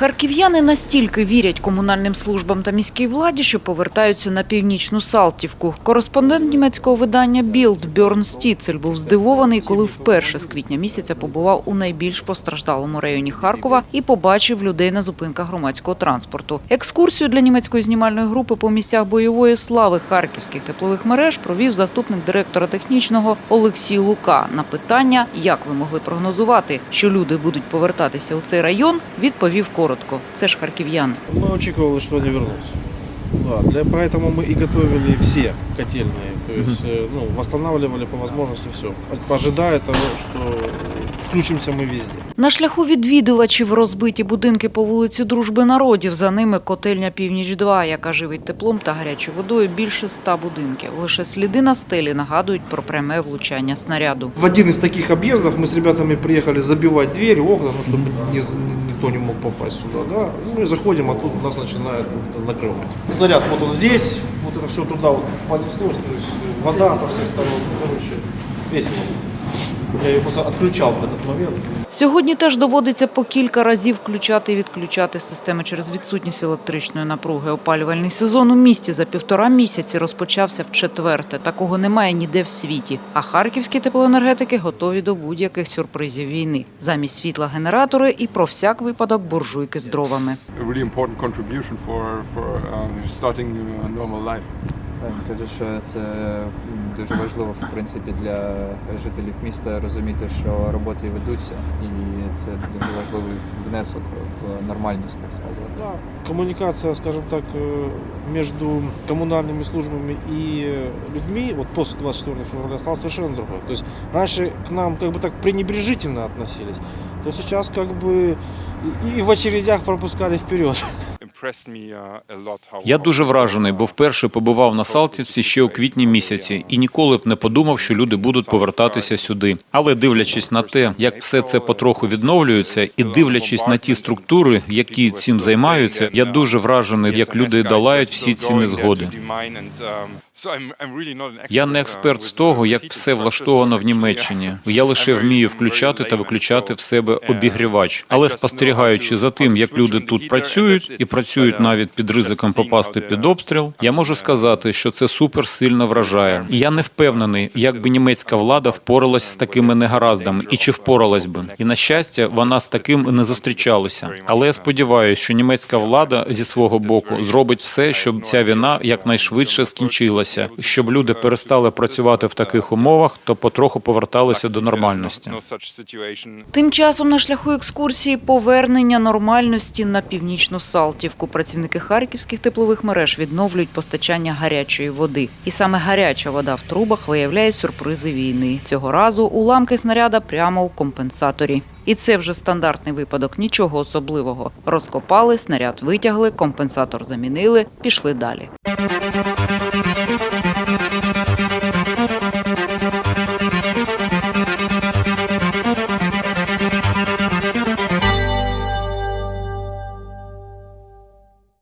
Харків'яни настільки вірять комунальним службам та міській владі, що повертаються на північну Салтівку. Кореспондент німецького видання Білд Бьорн Стіцель був здивований, коли вперше з квітня місяця побував у найбільш постраждалому районі Харкова і побачив людей на зупинках громадського транспорту. Екскурсію для німецької знімальної групи по місцях бойової слави харківських теплових мереж провів заступник директора технічного Олексій Лука. На питання, як ви могли прогнозувати, що люди будуть повертатися у цей район, відповів коротко Це ж харків'яни. Мы очікували, что они вернутся. Да, для, поэтому мы и готовили все котельные. То есть э, ну, восстанавливали по возможности все. Ожидая того, что включимся мы везде. На шляху відвідувачів розбиті будинки по вулиці Дружби народів. За ними котельня Північ-2, яка живить теплом та гарячою водою більше ста будинків. Лише сліди на стелі нагадують про пряме влучання снаряду. В один из таких объездов мы с ребятами приехали забивать двери, окна, ну, чтобы не з- никто не мог попасть сюда. Да? Ну и заходим, а тут нас начинает вот накрывать. Снаряд вот он здесь, вот это все туда вот понеслось, то есть вода со всех сторон, короче, весь. Я просто отключал в момент. Сьогодні теж доводиться по кілька разів включати і відключати системи через відсутність електричної напруги. Опалювальний сезон у місті за півтора місяці розпочався в четверте. Такого немає ніде в світі. А харківські теплоенергетики готові до будь-яких сюрпризів війни. Замість світла генератори і про всяк випадок буржуйки з дровами. really important contribution for for um, starting normal life. Так, Кажу, що це м, дуже важливо в принципі для жителів міста розуміти, що роботи ведуться, і це дуже важливий внесок в нормальність, так сказати. Да, коммуникация, скажем так, э, между коммунальными службами и э, людьми вот после 24 февраля стала совершенно другой. То есть раньше к нам как бы так пренебрежительно относились, то сейчас как бы и, и в очередях пропускали вперед. Я дуже вражений, бо вперше побував на Салтівці ще у квітні місяці і ніколи б не подумав, що люди будуть повертатися сюди. Але дивлячись на те, як все це потроху відновлюється, і дивлячись на ті структури, які цим займаються, я дуже вражений, як люди долають всі ці незгоди. Я не експерт з того, як все влаштовано в Німеччині. Я лише вмію включати та виключати в себе обігрівач. Але спостерігаючи за тим, як люди тут працюють і працюють навіть під ризиком попасти під обстріл, я можу сказати, що це супер сильно вражає. Я не впевнений, як би німецька влада впоралась з такими негараздами, і чи впоралась би. І на щастя, вона з таким не зустрічалася. Але я сподіваюся, що німецька влада зі свого боку зробить все, щоб ця війна якнайшвидше скінчилася, щоб люди перестали працювати в таких умовах, то потроху поверталися до нормальності. Тим часом на шляху екскурсії повернення нормальності на північну Салтівку. Працівники харківських теплових мереж відновлюють постачання гарячої води. І саме гаряча вода в трубах виявляє сюрпризи війни. Цього разу уламки снаряда прямо у компенсаторі. І це вже стандартний випадок, нічого особливого. Розкопали, снаряд витягли, компенсатор замінили, пішли далі.